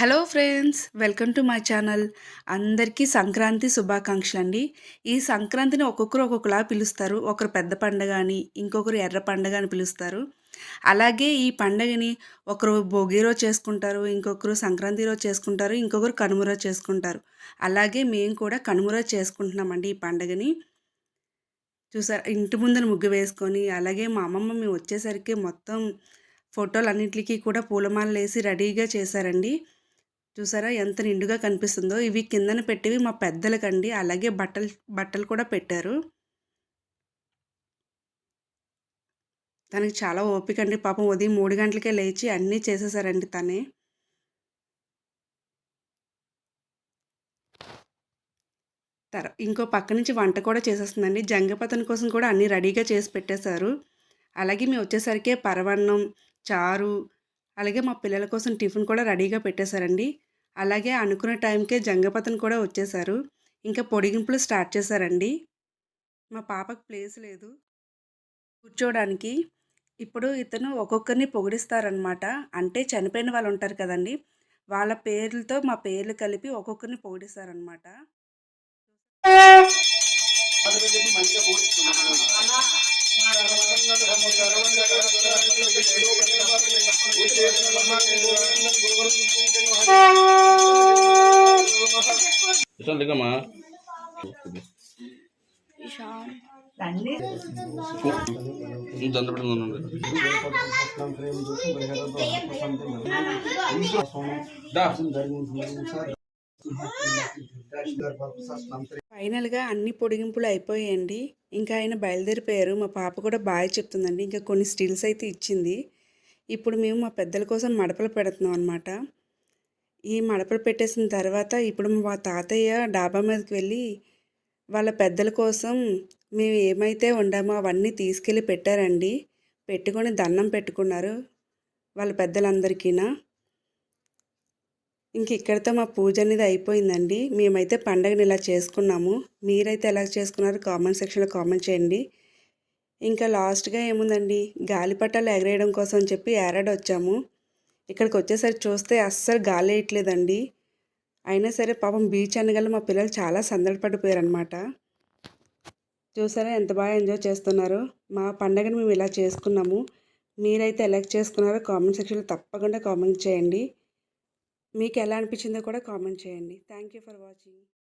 Hello friends welcome to my channel. అందరికీ సంక్రాంతి శుభాకాంక్షలు అండి ఈ సంక్రాంతిని ఒక్కొక్కరు ఒక్కొక్కలా పిలుస్తారు. ఒకరు పెద్ద పండగ అని ఇంకొకరు ఎర్ర పండగ అని పిలుస్తారు. అలాగే ఈ పండగని ఒకరు భోగి రోజు చేసుకుంటారు ఇంకొకరు సంక్రాంతి రోజు చేసుకుంటారు ఇంకొకరు కనుమ రోజు చేసుకుంటారు. అలాగే మేము కూడా కనుమ రోజు చేసుకుంటున్నామండి ఈ పండగని. చూసారు ఇంటి ముందర ముగ్గు వేసుకొని అలాగే మా అమ్మమ్మ మేము వచ్చేసరికి మొత్తం ఫోటోలు అన్నింటికి కూడా పూలమాలలు వేసి రెడీగా చేశారండి. చూసారా? ఎంత నిండుగా కనిపిస్తుందో. ఇవి కిందన పెట్టివి మా పెద్దలకండి. అలాగే బట్టలు బట్టలు కూడా పెట్టారు. తనకి చాలా ఓపిక అండి పాపం ఉదయం మూడు గంటలకే లేచి అన్నీ చేసేసారండి తనే. తర ఇంకో పక్క నుంచి వంట కూడా చేసేస్తుందండి. జంగపతన్ కోసం కూడా అన్నీ రెడీగా చేసి పెట్టేశారు. అలాగే మేము వచ్చేసరికి పరవన్నం చారు అలాగే మా పిల్లల కోసం టిఫిన్ కూడా రెడీగా పెట్టేశారండి. అలాగే అనుకున్న టైంకే జంగపతను కూడా వచ్చేశారు ఇంకా పొడిగింపులు స్టార్ట్ చేశారండి. మా పాపకు ప్లేస్ లేదు. కూర్చోవడానికి ఇప్పుడు ఇతను ఒక్కొక్కరిని పొగిడిస్తారనమాట అంటే చనిపోయిన వాళ్ళు ఉంటారు కదండి. వాళ్ళ పేర్లతో మా పేర్లు కలిపి ఒక్కొక్కరిని పొగిడిస్తారనమాట లింగమ్మా దండపడి ఫైనల్గా అన్ని పొడిగింపులు అయిపోయాయండి. ఇంకా ఆయన బయలుదేరిపోయారు. మా పాప కూడా బాగా చెప్తుందండి. ఇంకా కొన్ని స్టిల్స్ అయితే ఇచ్చింది. ఇప్పుడు మేము మా పెద్దల కోసం మడపలు పెడుతున్నాం అనమాట ఈ మడపలు పెట్టేసిన తర్వాత ఇప్పుడు మా తాతయ్య డాబా మీదకి వెళ్ళి వాళ్ళ పెద్దల కోసం మేము ఏమైతే ఉండామో అవన్నీ తీసుకెళ్ళి పెట్టారండి. పెట్టుకొని దండం పెట్టుకున్నారు వాళ్ళ పెద్దలందరికీనా. ఇంక ఇక్కడితో మా పూజ అనేది అయిపోయిందండి. మేమైతే పండగని ఇలా చేసుకున్నాము. మీరైతే ఎలా చేసుకున్నారో కామెంట్ సెక్షన్లో కామెంట్ చేయండి. ఇంకా లాస్ట్గా ఏముందండి? గాలిపటాలు ఎగరేయడం కోసం చెప్పి ఏరాడు వచ్చాము. ఇక్కడికి వచ్చేసరికి చూస్తే అస్సలు గాలి వేయట్లేదండి అయినా సరే పాపం బీచ్ అనగల మా పిల్లలు చాలా సందడిపడిపోయారనమాట చూసారా ఎంత బాగా ఎంజాయ్ చేస్తున్నారు. మా పండగను మేము ఇలా చేసుకున్నాము. మీరైతే ఎలా చేసుకున్నారో కామెంట్ సెక్షన్లో తప్పకుండా కామెంట్ చేయండి. మీకు ఎలా అనిపించిందో కూడా కామెంట్ చేయండి. Thank you for watching.